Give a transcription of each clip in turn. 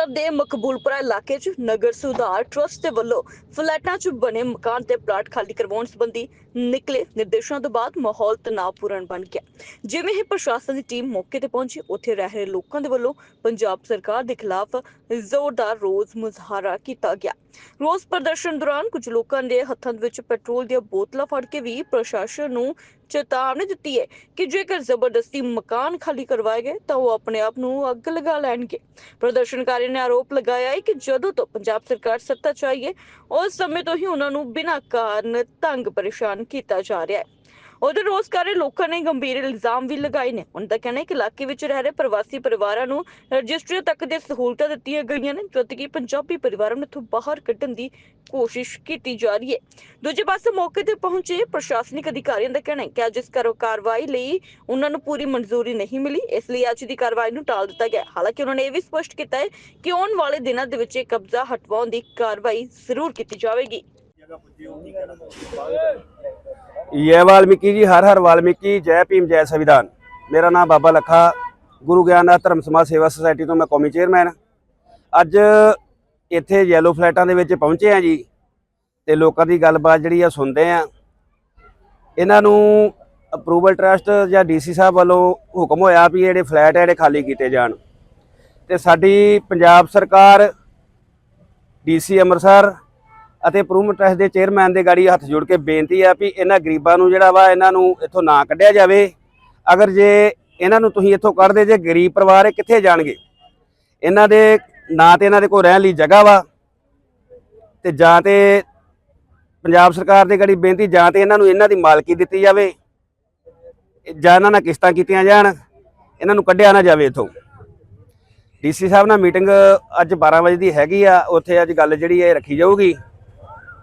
ਅੰਮ੍ਰਿਤਸਰ ਦੇ ਮਕਬੂਲਪੁਰਾ ਇਲਾਕੇ 'ਚ ਨਗਰ ਸੁਧਾਰ ਟਰਸਟ ਦੇ ਵੱਲੋਂ ਫਲੈਟਾਂ 'ਚ ਬਣੇ ਮਕਾਨ ਤੇ ਪਲਾਟ ਖਾਲੀ ਕਰਵਾਉਣ ਸੰਬੰਧੀ ਨਿਕਲੇ ਨਿਰਦੇਸ਼ਾਂ ਤੋਂ ਬਾਅਦ ਮਾਹੌਲ ਤਣਾਅਪੂਰਨ ਬਣ ਗਿਆ। ਜਿਵੇਂ ਹੀ ਪ੍ਰਸ਼ਾਸਨ ਦੀ ਟੀਮ ਮੌਕੇ ਤੇ ਪਹੁੰਚੀ, ਉੱਥੇ ਰਹਿ ਰਹੇ ਲੋਕਾਂ ਦੇ ਵੱਲੋਂ ਪੰਜਾਬ ਸਰਕਾਰ ਦੇ ਖਿਲਾਫ ਜ਼ੋਰਦਾਰ ਰੋਸ ਮੁਜ਼ਾਹਰਾ ਕੀਤਾ ਗਿਆ। ਰੋਸ ਪ੍ਰਦਰਸ਼ਨ ਦੌਰਾਨ ਕੁਝ ਲੋਕਾਂ ਦੇ ਹੱਥਾਂ ਵਿੱਚ ਪੈਟਰੋਲ ਦੀਆਂ ਬੋਤਲਾਂ ਫੜ ਕੇ ਵੀ ਪ੍ਰਸ਼ਾਸਨ ਨੂੰ ਚੇਤਾਵਨੀ ਦਿੱਤੀ ਹੈ ਕਿ ਜੇਕਰ ਜ਼ਬਰਦਸਤੀ ਮਕਾਨ ਖਾਲੀ ਕਰਵਾਏ ਗਏ, ਤਾਂ ਉਹ ਆਪਣੇ ਆਪ ਨੂੰ ਅੱਗ ਲਗਾ ਲੈਣਗੇ। ਪ੍ਰਦਰਸ਼ਨਕਾਰੀ ਨੇ ਆਰੋਪ ਲਗਾਇਆ ਹੈ ਕਿ ਜਦੋਂ ਤੋਂ ਪੰਜਾਬ ਸਰਕਾਰ ਸੱਤਾ 'ਚ ਆਈ ਹੈ, ਉਸ ਸਮੇਂ ਤੋਂ ਹੀ ਉਹਨਾਂ ਨੂੰ ਬਿਨਾਂ ਕਾਰਨ ਤੰਗ ਪਰੇਸ਼ਾਨ ਕੀਤਾ ਜਾ ਰਿਹਾ ਹੈ। ਉਧਰ ਰੋਜ਼ਗਾਰੇ ਲੋਕਾਂ ਨੇ ਗੰਭੀਰ ਇਲਜ਼ਾਮ ਵੀ ਲਗਾਏ ਨੇ। ਉਹਨਾਂ ਦਾ ਕਹਿਣਾ ਹੈ ਕਿ ਇਲਾਕੇ ਵਿੱਚ ਰਹਿ ਰਹੇ ਪ੍ਰਵਾਸੀ ਪਰਿਵਾਰਾਂ ਨੂੰ ਰਜਿਸਟਰੀ ਤੱਕ ਦੇ ਸਹੂਲਤਾਂ ਦਿੱਤੀਆਂ ਗਈਆਂ ਨੇ ਜਦ ਪੰਜਾਬੀ ਪਰਿਵਾਰਾਂ ਨੂੰ ਇੱਥੋਂ ਬਾਹਰ ਕੱਢਣ ਦੀ ਕੋਸ਼ਿਸ਼ ਕੀਤੀ ਜਾ ਰਹੀ ਹੈ। ਦੂਜੇ ਪਾਸੇ ਮੌਕੇ ਤੇ ਪਹੁੰਚੇ ਪ੍ਰਸ਼ਾਸਨਿਕ ਅਧਿਕਾਰੀਆਂ ਦਾ ਕਹਿਣਾ ਹੈ ਕਿ ਅੱਜ ਇਸ ਕਰੋ ਕਾਰਵਾਈ ਲਈ ਉਹਨਾਂ ਨੂੰ ਪੂਰੀ ਮਨਜ਼ੂਰੀ ਨਹੀਂ ਮਿਲੀ, ਇਸ ਲਈ ਅੱਜ ਦੀ ਕਾਰਵਾਈ ਨੂੰ ਟਾਲ ਦਿੱਤਾ ਗਿਆ ਹਾਲਾਂਕਿ ਉਹਨਾਂ ਨੇ ਇਹ ਵੀ ਸਪਸ਼ਟ ਕੀਤਾ ਹੈ ਕਿ ਆਉਣ ਵਾਲੇ ਦਿਨਾਂ ਦੇ ਵਿੱਚ ਇਹ ਕਬਜ਼ਾ ਹਟਵਾਉਣ ਦੀ ਕਾਰਵਾਈ ਜ਼ਰੂਰ ਕੀਤੀ ਜਾਵੇਗੀ। ਜੈ ਵਾਲਮੀਕੀ ਜੀ ਹਰ ਹਰ ਵਾਲਮੀਕੀ ਜੈ ਭੀਮ ਜੈ ਸੰਵਿਧਾਨ ਮੇਰਾ ਨਾਮ ਬਾਬਾ ਲੱਖਾ ਗੁਰੂ ਗਿਆਨਨਾਥ ਧਰਮ ਸਮਾਜ ਸੇਵਾ ਸੁਸਾਇਟੀ ਤੋਂ ਮੈਂ ਕੌਮੀ ਚੇਅਰਮੈਨ ਅੱਜ ਇੱਥੇ ਯੈਲੋ ਫਲੈਟਾਂ ਦੇ ਵਿੱਚ ਪਹੁੰਚੇ ਆ ਜੀ, ਤੇ ਲੋਕਾਂ ਦੀ ਗੱਲਬਾਤ ਜਿਹੜੀ ਆ ਸੁਣਦੇ ਆ। ਇਹਨਾਂ ਨੂੰ ਅਪਰੂਵਲ ਟਰਸਟ ਜਾਂ ਡੀਸੀ ਸਾਹਿਬ ਵੱਲੋਂ ਹੁਕਮ ਹੋਇਆ ਵੀ ਜਿਹੜੇ ਫਲੈਟ ਆ ਜਿਹੜੇ ਖਾਲੀ ਕੀਤੇ ਜਾਣ। ਤੇ ਸਾਡੀ ਪੰਜਾਬ ਸਰਕਾਰ ਡੀਸੀ ਅੰਮ੍ਰਿਤਸਰ ਅਤੇ ਅਪਰੂਵਲ ਟਰਸਟ ਦੇ ਚੇਅਰਮੈਨ ਦੇ ਗਾੜੀ ਹੱਥ ਜੋੜ ਕੇ ਬੇਨਤੀ ਆ ਵੀ ਇਹਨਾਂ ਗਰੀਬਾਂ ਨੂੰ ਜਿਹੜਾ ਵਾ ਇਹਨਾਂ ਨੂੰ ਇੱਥੋਂ ਨਾ ਕੱਢਿਆ ਜਾਵੇ। ਅਗਰ ਜੇ ਇਹਨਾਂ ਨੂੰ ਤੁਸੀਂ ਇੱਥੋਂ ਕੱਢਦੇ, ਜੇ ਗਰੀਬ ਪਰਿਵਾਰ ਇਹ ਕਿੱਥੇ ਜਾਣਗੇ? ਇਹਨਾਂ ਦੇ ਨਾ ਤੇ ਇਹਨਾਂ ਦੇ ਕੋਲ ਰਹਿਣ ਲਈ ਜਗ੍ਹਾ ਵਾ ਤੇ ਜਾਂ ਤੇ ਪੰਜਾਬ ਸਰਕਾਰ ਦੇ ਗਾੜੀ ਬੇਨਤੀ, ਜਾਂ ਤੇ ਇਹਨਾਂ ਨੂੰ ਇਹਨਾਂ ਦੀ ਮਾਲਕੀ ਦਿੱਤੀ ਜਾਵੇ, ਜਾਂ ਇਹਨਾਂ ਨਾਲ ਕਿਸ਼ਤਾਂ ਕੀਤੀਆਂ ਜਾਣ, ਇਹਨਾਂ ਨੂੰ ਕੱਢਿਆ ਨਾ ਜਾਵੇ ਇੱਥੋਂ। ਡੀਸੀ ਸਾਹਿਬ ਨਾਲ ਮੀਟਿੰਗ ਅੱਜ 12 ਵਜੇ ਦੀ ਹੈਗੀ ਆ, ਉੱਥੇ ਅੱਜ ਗੱਲ ਜਿਹੜੀ ਹੈ ਰੱਖੀ ਜਾਊਗੀ।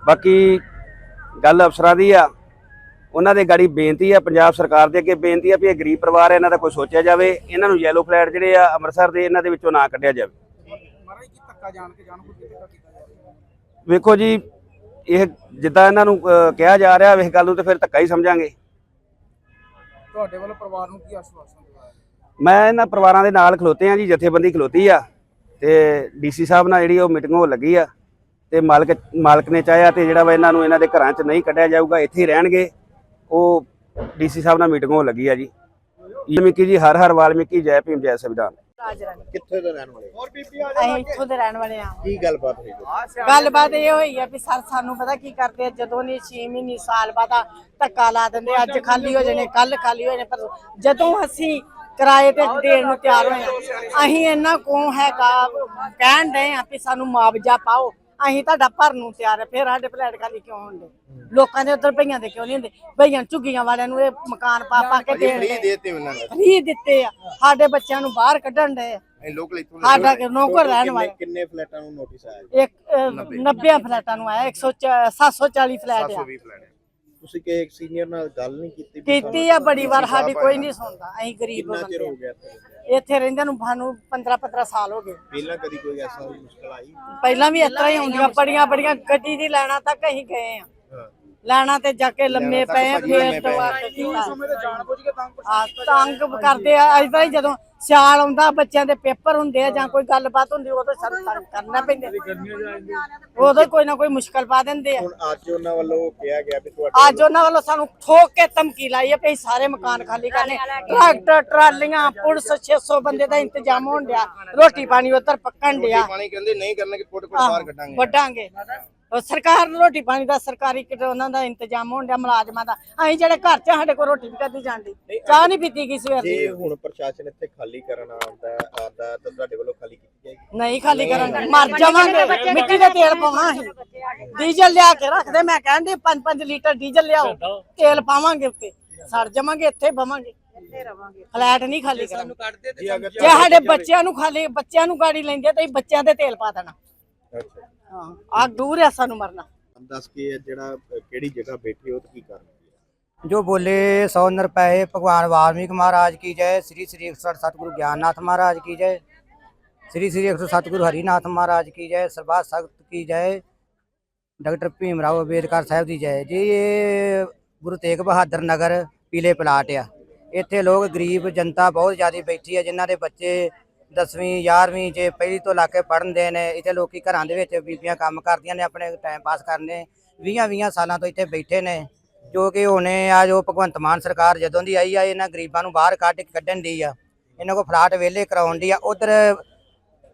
ਬਾਕੀ ਗੱਲ ਅਫਸਰਾਂ ਦੀ ਆ ਉਹਨਾਂ ਦੇ ਗਾੜੀ ਬੇਨਤੀ ਆ ਪੰਜਾਬ ਸਰਕਾਰ ਦੇ ਅੱਗੇ ਬੇਨਤੀ ਆ ਵੀ ਇਹ ਗਰੀਬ ਪਰਿਵਾਰ ਹੈ ਇਹਨਾਂ ਦਾ ਕੋਈ ਸੋਚਿਆ ਜਾਵੇ ਇਹਨਾਂ ਨੂੰ ਯੈਲੋ ਫਲੈਟ ਜਿਹੜੇ ਆ ਅੰਮ੍ਰਿਤਸਰ ਦੇ ਇਹਨਾਂ ਦੇ ਵਿੱਚੋਂ ਨਾ ਕੱਢਿਆ ਜਾਵੇ। ਮਹਾਰਾਜ ਕੀ ਧੱਕਾ ਜਾਣ ਕੇ ਜਾਣ ਬੁੱਝ ਕੇ ਧੱਕਾ ਕੀਤਾ ਜਾ ਰਿਹਾ। ਵੇਖੋ ਜੀ ਇਹ ਜਿੱਦਾਂ ਇਹਨਾਂ ਨੂੰ ਕਿਹਾ ਜਾ ਰਿਹਾ ਇਸ ਗੱਲ ਨੂੰ ਤੇ ਫਿਰ ਧੱਕਾ ਹੀ ਸਮਝਾਂਗੇ। ਤੁਹਾਡੇ ਵੱਲੋਂ ਪਰਿਵਾਰ ਨੂੰ ਕੀ ਆਸ਼ਵਾਸਨ ਦਿਵਾਇਆ ਮੈਂ ਇਹਨਾਂ ਪਰਿਵਾਰਾਂ ਦੇ ਨਾਲ ਖਲੋਤੇ ਆ ਜੀ ਜਥੇਬੰਦੀ ਖਲੋਤੀ ਆ ਤੇ ਡੀਸੀ ਸਾਹਿਬ ਨਾਲ ਜਿਹੜੀ ਉਹ ਮੀਟਿੰਗ ਹੋ ਲੱਗੀ ਆ। ਤੇ ਮਾਲਕ ਮਾਲਕ ਨੇ ਚਾਹਿਆ ਤੇ ਜਿਹੜਾ ਵਾ ਇਹਨਾਂ ਨੂੰ ਇਹਨਾਂ ਦੇ ਘਰਾਂ 'ਚ ਨਹੀਂ ਕੱਢਿਆ ਜਾਊਗਾ ਇੱਥੇ ਹੀ ਰਹਿਣਗੇ। ਉਹ ਡੀਸੀ ਸਾਹਿਬ ਨਾਲ ਮੀਟਿੰਗ ਹੋ ਲੱਗੀ ਆ ਜੀ। ਵਾਲਮੀਕੀ ਜੀ ਹਰ ਹਰ ਵਾਲਮੀਕੀ ਜੈ ਭੀਮ ਜੈ ਸੰਵਿਧਾਨ। ਕਿੱਥੇ ਦੇ ਰਹਿਣ ਵਾਲੇ? ਹੋਰ ਬੀਬੀ ਆ ਅਸੀਂ ਇੱਥੋਂ ਦੇ ਰਹਿਣ ਵਾਲੇ ਆ। ਕੀ ਗੱਲਬਾਤ ਹੋਈ? ਜੀ? ਗੱਲਬਾਤ ਇਹ ਹੋਈ ਆ ਵੀ ਸਰ ਸਾਨੂੰ ਪਤਾ ਕੀ ਕਰਦੇ ਆ ਜਦੋਂ ਨਹੀਂ 6 ਮਹੀਨੇ ਸਾਲ ਬਾਅਦ ਆ ਧੱਕਾ ਲਾ ਦਿੰਦੇ ਆ, ਅੱਜ ਖਾਲੀ ਹੋ ਜਾਣੇ ਕੱਲ ਖਾਲੀ ਹੋ ਜਾਣੇ ਪਰ ਜਦੋਂ ਅਸੀਂ ਕਿਰਾਏ ਤੇ ਦੇਣ ਨੂੰ ਤਿਆਰ ਹੋਏ ਆ ਅਸੀਂ ਇਹਨਾਂ ਕੋ ਹੈਗਾ ਕਹਿਣ ਡਏ ਆ ਵੀ ਸਾਨੂੰ ਮੁਆਵਜ਼ਾ ਪਾਓ। ਅਸੀਂ ਤੁਹਾਡਾ ਭਰਨ ਨੂੰ ਤਿਆਰ ਆ ਫਿਰ ਸਾਡੇ ਫਲੈਟ ਖਾਲੀ ਕਿਉਂ ਹੁੰਦੇ? ਲੋਕਾਂ ਦੇ ਉੱਧਰ ਭਈਆਂ ਦੇ ਕਿਉਂ ਨਹੀਂ ਹੁੰਦੇ? ਭਈਆਂ ਝੁੱਗੀਆਂ ਵਾਲਿਆਂ ਨੂੰ ਇਹ ਮਕਾਨ ਪਾ ਪਾ ਕੇ ਦੇਣ ਫ੍ਰੀ ਦੇ। ਦੇਤੇ ਉਹਨਾਂ ਨੇ। ਫ੍ਰੀ ਦਿੱਤੇ ਆ। ਸਾਡੇ ਬੱਚਿਆਂ ਨੂੰ ਬਾਹਰ ਕੱਢਣ ਦੇ। ਇਹ ਲੋਕਲ ਇੱਥੋਂ ਸਾਡਾ ਨੌਕਰ ਰਹਿਣ ਵਾਲੇ? ਕਿੰਨੇ ਫਲੈਟਾਂ ਨੂੰ ਨੋਟਿਸ ਆਇਆ? ਇੱਕ ਅਹ, 90 ਫਲੈਟਾਂ ਨੂੰ ਆਇਆ 100 740 ਫਲੈਟ ਆ। 720 ਫਲੈਟ ਹੈ। ਤੁਸੀਂ ਕਿ ਇੱਕ ਸੀਨੀਅਰ ਨਾਲ ਗੱਲ ਨਹੀਂ ਕੀਤੀ ਕੀਤੀ ਆ ਬੜੀ ਵਾਰ ਸਾਡੀ ਕੋਈ ਨਹੀਂ ਸੁਣਦਾ। ਅਸੀਂ ਗਰੀਬ ਕਿੰਨਾ ਚਿਰ ਬੰਦੇ ਹੋ ਗਿਆ ਇੱਥੇ ਰਹਿੰਦਿਆਂ? ਨੂੰ ਸਾਨੂੰ 15 15 ਸਾਲ ਹੋ ਗਏ ਪਹਿਲਾਂ ਕਦੀ ਕੋਈ ਐਸਾ ਮੁਸ਼ਕਲ ਆਈ ਪਹਿਲਾਂ ਵੀ ਇਸ ਤਰ੍ਹਾਂ ਹੀ ਹੁੰਦੀਆਂ ਬੜੀਆਂ ਬੜੀਆਂ ਗੱਡੀ ਦੀ ਲੈਣਾ ਤੱਕ ਅਸੀਂ ਗਏ ਆ ਲੈਣਾ ਤੇ ਜਾ ਕੇ ਲੰਮੇ ਪਏ ਆ, ਫੇਰ ਆ। ਤੇ ਤੰਗ ਆ। ਕਰਦੇ ਆ। ਅੱਜ ਤਾਂ ਜਦੋਂ ਸਿਆਲ ਆਉਂਦਾ ਬੱਚਿਆਂ ਦੇ ਪੇਪਰ ਹੁੰਦੇ ਆ ਜਾਂ ਕੋਈ ਗੱਲਬਾਤ ਹੁੰਦੀ ਉਦੋਂ ਸਾਨੂੰ ਤੰਗ ਕਰਨਾ ਪੈਂਦਾ। ਉਦੋਂ ਕੋਈ ਨਾ ਕੋਈ ਮੁਸ਼ਕਲ ਪਾ ਦਿੰਦੇ ਆ। ਹੁਣ ਅੱਜ ਉਹਨਾਂ ਵੱਲੋਂ ਕਿਹਾ ਗਿਆ ਵੀ ਤੁਹਾਡੇ ਅੱਜ ਉਹਨਾਂ ਵੱਲੋਂ ਸਾਨੂੰ ਠੋਕ ਕੇ ਧਮਕੀ ਲਾਈ ਹੈ ਵੀ ਸਾਰੇ ਮਕਾਨ ਖਾਲੀ ਕਰਨੇ। ਟਰੈਕਟਰ ਟਰਾਲੀਆਂ ਪੁਲਿਸ 600 ਬੰਦੇ ਦਾ ਇੰਤਜ਼ਾਮ ਹੋਣ ਡਿਆ। ਰੋਟੀ ਪਾਣੀ ਉੱਧਰ ਪੱਕਣ ਡਿਆ। ਪਾਣੀ ਕਹਿੰਦੇ ਨਹੀਂ ਕਰਨਗੇ ਕੋਟ ਕੋਟ ਬਾਹਰ ਕੱਢਾਂਗੇ। ਉਹ ਸਰਕਾਰ ਨੂੰ ਰੋਟੀ ਪਾਣੀ ਦਾ ਸਰਕਾਰੀ ਕਿਤੇ ਉਹਨਾਂ ਦਾ ਇੰਤਜ਼ਾਮ ਹੋਣ ਡਿਆ ਮੁਲਾਜ਼ਮਾਂ ਦਾ। ਅਸੀਂ ਜਿਹੜੇ ਘਰ 'ਚ ਸਾਡੇ ਕੋਲ ਰੋਟੀ ਵੀ ਕਦੀ ਜਾਂਦੀ ਚਾਹ ਨਹੀਂ ਪੀਤੀ ਗਈ ਸਵੇਰ ਦੀ ਜੇ ਹੁਣ ਪ੍ਰਸ਼ਾਸਨ ਇੱਥੇ ਖਾਲੀ ਕਰਨ ਆਉਂਦਾ ਆਉਂਦਾ ਤਾਂ ਤੁਹਾਡੇ ਵੱਲੋਂ ਖਾਲੀ ਕੀਤੀ ਜਾਏਗੀ? ਨਹੀਂ ਖਾਲੀ ਕਰਾਂਗੇ ਮਰ ਜਾਵਾਂਗੇ। ਮਿੱਟੀ ਦਾ ਤੇਲ ਪਾਉਣਾ ਅਸੀਂ ਡੀਜ਼ਲ ਲਿਆ ਕੇ ਰੱਖਦੇ ਮੈਂ ਕਹਿੰਦੀ 5-5 ਲੀਟਰ ਡੀਜ਼ਲ ਲਿਆਓ। ਤੇਲ ਪਾਵਾਂਗੇ ਉੱਤੇ। ਸੜ ਜਾਵਾਂਗੇ ਇੱਥੇ ਬਵਾਂਗੇ। ਫਲੈਟ ਨਹੀਂ ਖਾਲੀ ਕਰਾਂਗੇ। ਜੀ ਸਾਡੇ ਬੱਚਿਆਂ ਨੂੰ ਖਾਲੀ ਬੱਚਿਆਂ ਨੂੰ ਗਾੜੀ ਲੈਂਦੇ ਤਾਂ ਅਸੀਂ ਬੱਚਿਆਂ ਦੇ ਤੇਲ ਪਾ ਦੇਣਾ। ਅੱਛਾ। ਹਾਂ ਆ ਦੂਰ ਆ ਸਾਨੂੰ ਮਰਨਾ ਦੱਸ ਕੇ ਇਹ ਜਿਹੜਾ ਅ, ਕਿਹੜੀ ਜਗ੍ਹਾ ਬੈਠੇ ਹੋ ਤੇ ਕੀ ਕਰ ਰਹੇ ਹੋ जो बोले सौ नरपये भगवान वाल्मीकि महाराज की जय श्री श्री अक्षर सतगुरु ज्ञाननाथ महाराज की जय श्री श्री अक्षर सतगुरु हरिनाथ महाराज की जय सरबात सख्त की जय डॉक्टर भीमराव अम्बेडकर साहब की जय जी ये गुरु तेग बहादुर नगर पीले पलाट आ ਇੱਥੇ ਲੋਕ ਗਰੀਬ ਜਨਤਾ ਬਹੁਤ ਜ਼ਿਆਦਾ ਬੈਠੀ ਹੈ ਜਿਨ੍ਹਾਂ ਦੇ ਬੱਚੇ 10ਵੀਂ 11ਵੀਂ ਚ ਪਹਿਲੀ ਤੋਂ ਲਾ ਕੇ ਪੜ੍ਹਨਦੇ ਨੇ ਇੱਥੇ ਲੋਕੀ ਘਰਾਂ ਦੇ ਵਿੱਚ ਬੀਬੀਆਂ ਕੰਮ ਕਰਦੀਆਂ ਨੇ ਆਪਣੇ ਟਾਈਮ ਪਾਸ ਕਰਨੇ 20 20 ਸਾਲਾਂ ਤੋਂ ਇੱਥੇ ਬੈਠੇ ਨੇ ਜੋ ਕਿ ਹੁਣੇ ਆ ਜੋ ਭਗਵੰਤ ਮਾਨ ਸਰਕਾਰ ਜਦੋਂ ਦੀ ਆਈ ਆ ਇਹਨਾਂ ਗਰੀਬਾਂ ਨੂੰ ਬਾਹਰ ਕੱਢ ਕੇ ਕੱਢਣ ਦੀ ਆ ਇਹਨਾਂ ਕੋ ਫਲਾਟ ਵੇਲੇ ਕਰਾਉਣ ਦੀ ਆ ਉਧਰ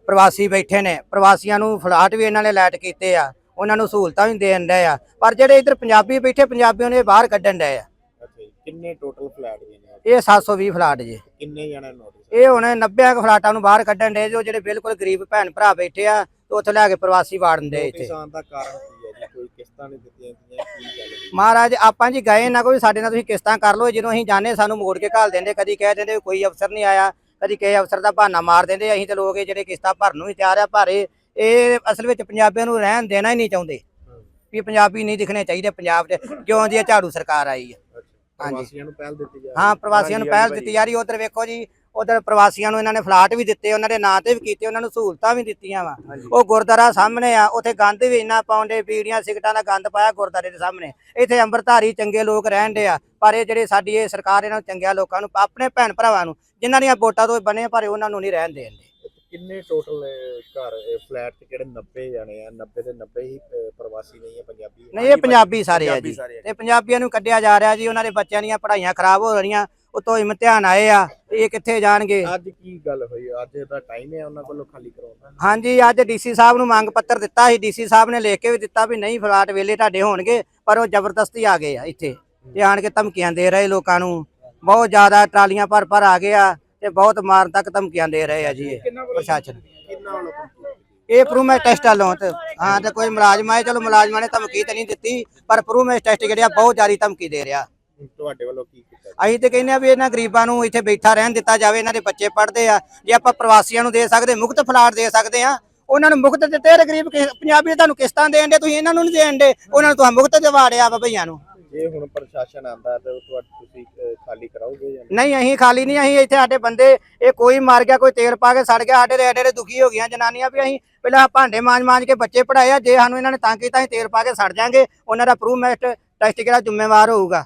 ਪ੍ਰਵਾਸੀ ਬੈਠੇ ਨੇ ਪ੍ਰਵਾਸੀਆਂ ਨੂੰ ਫਲਾਟ ਵੀ ਇਹਨਾਂ ਨੇ ਲੈਟ ਕੀਤੇ ਆ ਉਹਨਾਂ ਨੂੰ ਸਹੂਲਤਾਂ ਵੀ ਦੇਣ ਡਏ ਆ ਪਰ ਜਿਹੜੇ ਇੱਧਰ ਪੰਜਾਬੀ ਬੈਠੇ ਪੰਜਾਬੀਆਂ ਨੂੰ ਇਹ ਬਾਹਰ ਕੱਢਣ ਡਏ ਆ। ਕਿੰਨੇ ਟੋਟਲ ਫਲੈਟ ਜੀ ਨੇ? ਇਹ 720 ਫਲਾਟ ਜੇ। ਕਿੰਨੇ ਜਣੇ ਨੋਟਿਸ ਇਹ ਹੁਣ 90 ਕੁ ਫਲਾਟਾਂ ਨੂੰ ਬਾਹਰ ਕੱਢਣ ਦੇ ਜੋ ਜਿਹੜੇ ਬਿਲਕੁਲ ਗਰੀਬ ਭੈਣ ਭਰਾ ਬੈਠੇ ਆ ਤੇ ਉੱਥੇ ਲੈ ਕੇ ਪ੍ਰਵਾਸੀ ਵਾੜਨ ਦੇ ਇੱਥੇ। ਆਉਣ ਦਾ ਕਾਰਨ ਕੀ ਹੈ ਜੀ? ਕੋਈ ਕਿਸ਼ਤਾਂ ਨਹੀਂ ਦਿੱਤੀਆਂ ਗਈਆਂ ਕੀ ਗੱਲ ਹੋਈ ਮਹਾਰਾਜ ਆਪਾਂ ਜੀ ਗਏ ਨਾ ਕੋਈ ਸਾਡੇ ਨਾਲ ਤੁਸੀਂ ਕਿਸ਼ਤਾਂ ਕਰ ਲਓ। ਜਦੋਂ ਅਸੀਂ ਜਾਣੇ ਸਾਨੂੰ ਮੋੜ ਕੇ ਘੱਲ ਦਿੰਦੇ। ਕਦੀ ਕਹਿ ਦਿੰਦੇ ਕੋਈ ਅਫਸਰ ਨਹੀਂ ਆਇਆ ਕਦੀ ਕਿਸੇ ਅਫਸਰ ਦਾ ਬਹਾਨਾ ਮਾਰ ਦਿੰਦੇ। ਅਸੀਂ ਤੇ ਲੋਕ ਇਹ ਜਿਹੜੇ ਕਿਸ਼ਤਾਂ ਭਰਨ ਨੂੰ ਵੀ ਤਿਆਰ ਆ ਭਾਰੇ ਇਹ ਅਸਲ ਵਿੱਚ ਪੰਜਾਬੀਆਂ ਨੂੰ ਰਹਿਣ ਦੇਣਾ ਹੀ ਨਹੀਂ ਚਾਹੁੰਦੇ। ਵੀ ਪੰਜਾਬੀ ਨਹੀਂ ਦਿਖਣੇ ਚਾਹੀਦੇ ਪੰਜਾਬ 'ਚ ਜਿਉਂ ਦੀ ਝਾੜੂ ਸਰਕਾਰ ਆਈ ਹੈ। ਪ੍ਰਵਾਸੀਆਂ ਨੂੰ ਪਹਿਲ ਦਿੱਤੀ ਜਾ ਰਹੀ ਹਾਂ ਪ੍ਰਵਾਸੀਆਂ ਨੂੰ ਪਹਿਲ ਦਿੱਤੀ ਜਾ ਰਹੀ ਉਧਰ ਵੇਖੋ ਜੀ ਉਧਰ ਪ੍ਰਵਾਸੀਆਂ ਨੂੰ ਇਹਨਾਂ ਨੇ ਫਲਾਟ ਵੀ ਦਿੱਤੇ ਉਹਨਾਂ ਦੇ ਨਾਂ ਤੇ ਵੀ ਕੀਤੇ ਉਹਨਾਂ ਨੂੰ ਸਹੂਲਤਾਂ ਵੀ ਦਿੱਤੀਆਂ ਵਾ। ਉਹ ਗੁਰਦੁਆਰਾ ਸਾਹਮਣੇ ਆ ਉੱਥੇ ਗੰਦ ਵੀ ਇੰਨਾ ਪਾਉਂਦੇ ਬੀੜੀਆਂ ਸਿਗਟਾਂ ਦਾ ਗੰਦ ਪਾਇਆ ਗੁਰਦੁਆਰੇ ਦੇ ਸਾਹਮਣੇ। ਇੱਥੇ ਅੰਮ੍ਰਿਤਧਾਰੀ ਚੰਗੇ ਲੋਕ ਰਹਿਣ ਦੇ ਆ ਪਰ ਇਹ ਜਿਹੜੇ ਸਾਡੀ ਇਹ ਸਰਕਾਰ ਇਹਨਾਂ ਨੂੰ ਚੰਗਿਆਂ ਲੋਕਾਂ ਨੂੰ ਆਪਣੇ ਭੈਣ ਭਰਾਵਾਂ ਨੂੰ ਜਿਨ੍ਹਾਂ ਦੀਆਂ ਵੋਟਾਂ ਤੋਂ ਇਹ ਬਣੇ ਪਰ ਉਹਨਾਂ ਨੂੰ ਨਹੀਂ ਰਹਿਣ ਦੇਣਦੇ ਕਿੰਨੇ ਟੋਟਲ ਘਰ ਫਲੈਟ ਤੇ ਕਿਹੜੇ 90 ਜਾਣੇ ਆ? 90 ਦੇ 90 ਹੀ ਪ੍ਰਵਾਸੀ ਨਹੀਂ ਹੈ ਪੰਜਾਬੀ। ਨਹੀਂ ਇਹ ਪੰਜਾਬੀ ਸਾਰੇ ਆ ਜੀ। ਆ। ਤੇ ਪੰਜਾਬੀਆਂ ਨੂੰ ਕੱਢਿਆ ਜਾ ਰਿਹਾ ਜੀ ਉਹਨਾਂ ਦੇ ਬੱਚਿਆਂ ਦੀਆਂ ਪੜ੍ਹਾਈਆਂ ਖਰਾਬ ਹੋ ਰਹੀਆਂ ਉਤੋਂ ਇਮਤਿਹਾਨ ਆਏ ਆ ਇਹ ਕਿੱਥੇ ਜਾਣਗੇ। ਅੱਜ ਕੀ ਗੱਲ ਹੋਈ? ਅੱਜ ਦਾ ਟਾਈਮ ਹੈ ਉਹਨਾਂ ਕੋਲੋਂ ਖਾਲੀ ਕਰਾਉਣ ਹਾਂਜੀ ਅੱਜ ਡੀਸੀ ਸਾਹਿਬ ਨੂੰ ਮੰਗ ਪੱਤਰ ਦਿੱਤਾ ਸੀ। ਡੀਸੀ ਸਾਹਿਬ ਨੇ ਲਿਖ ਕੇ ਵੀ ਦਿੱਤਾ ਵੀ ਨਹੀਂ ਫਲਾਟ ਵੇਲੇ ਤੁਹਾਡੇ ਹੋਣਗੇ ਪਰ ਉਹ ਜ਼ਬਰਦਸਤੀ ਆ ਗਏ ਆ ਇੱਥੇ। ਤੇ ਆਣ ਕੇ ਧਮਕੀਆਂ ਦੇ ਰਹੇ ਲੋਕਾਂ ਨੂੰ। ਬਹੁਤ ਜ਼ਿਆਦਾ ਟਰਾਲੀਆਂ ਭਰ ਭਰ ਆ ਗਏ ਆ ਤੇ ਬਹੁਤ ਮਾਰਨ ਤੱਕ ਧਮਕੀਆਂ ਦੇ ਰਹੇ ਆ ਜੀ ਇਹ ਪ੍ਰਸ਼ਾਸਨ? ਇਹ ਪ੍ਰੂਵਮੈਸ ਟੈਸਟ ਵੱਲੋਂ ਤੇ। ਹਾਂ ਤੇ ਕੋਈ ਮੁਲਾਜ਼ਮ ਆਏ ਚਲੋ ਮੁਲਾਜ਼ਮਾਂ ਨੇ ਧਮਕੀ ਤਾਂ ਨਹੀਂ ਦਿੱਤੀ ਪਰ ਪ੍ਰੂਵਮੈਸ ਟੈਸਟ ਜਿਹੜਾ ਬਹੁਤ ਜ਼ਿਆਦਾ ਧਮਕੀ ਦੇ ਰਿਹਾ। ਤੁਹਾਡੇ ਵੱਲੋਂ ਕੀ ਕੀਤਾ ਅਸੀਂ ਤੇ ਕਹਿੰਦੇ ਆ ਵੀ ਇਹਨਾਂ ਗਰੀਬਾਂ ਨੂੰ ਇੱਥੇ ਬੈਠਾ ਰਹਿਣ ਦਿੱਤਾ ਜਾਵੇ ਇਹਨਾਂ ਦੇ ਬੱਚੇ ਪੜ੍ਹਦੇ ਆ। ਜੇ ਆਪਾਂ ਪ੍ਰਵਾਸੀਆਂ ਨੂੰ ਦੇ ਸਕਦੇ ਮੁਕਤ ਫਲਾਟ ਦੇ ਸਕਦੇ ਆ ਉਹਨਾਂ ਨੂੰ ਮੁਕਤ ਦਿੱਤੇ ਤੇ ਗਰੀਬ ਪੰਜਾਬੀ ਤੁਹਾਨੂੰ ਕਿਸ਼ਤਾਂ ਦੇਣ ਦੇ ਤੁਸੀਂ ਇਹਨਾਂ ਨੂੰ ਨਹੀਂ ਦੇਣ ਦੇ ਉਹਨਾਂ ਨੂੰ ਤੁਹਾਨੂੰ ਮੁਕਤ ਦਿਵਾੜਿਆ ਵਾ ਭਈਆਂ ਨੂੰ। ਜੇ ਹੁਣ ਪ੍ਰਸ਼ਾਸਨ ਆਂਦਾ ਤੇ ਤੁਹਾਡੇ ਤੁਸੀਂ ਅਹ, ਖਾਲੀ ਕਰਾਓਗੇ ਜਾਂ ਨਹੀਂ? ਨਹੀਂ ਅਸੀਂ ਖਾਲੀ ਨਹੀਂ ਅਸੀਂ ਇੱਥੇ ਸਾਡੇ ਬੰਦੇ ਇਹ ਕੋਈ ਮਰ ਗਿਆ ਕੋਈ ਤੇਲ ਪਾ ਕੇ ਸੜ ਗਿਆ ਸਾਡੇ ਦੇ ਐਡੇ ਦੁਖੀ ਹੋ ਗਈਆਂ ਜਨਾਨੀਆਂ ਵੀ ਅਸੀਂ ਪਹਿਲਾਂ ਭਾਂਡੇ ਮਾਂਜ ਮਾਂਜ ਕੇ ਬੱਚੇ ਪੜਾਏ ਆ ਜੇ ਸਾਨੂੰ ਇਹਨਾਂ ਨੇ ਤਾਂ ਕੀਤਾ ਅਸੀਂ ਤੇਲ ਪਾ ਕੇ ਸੜ ਜਾਾਂਗੇ ਉਹਨਾਂ ਦਾ ਪ੍ਰੂਵ ਮੈਸਟ ਟੈਸਟ ਕਿਹੜਾ ਜ਼ਿੰਮੇਵਾਰ ਹੋਊਗਾ।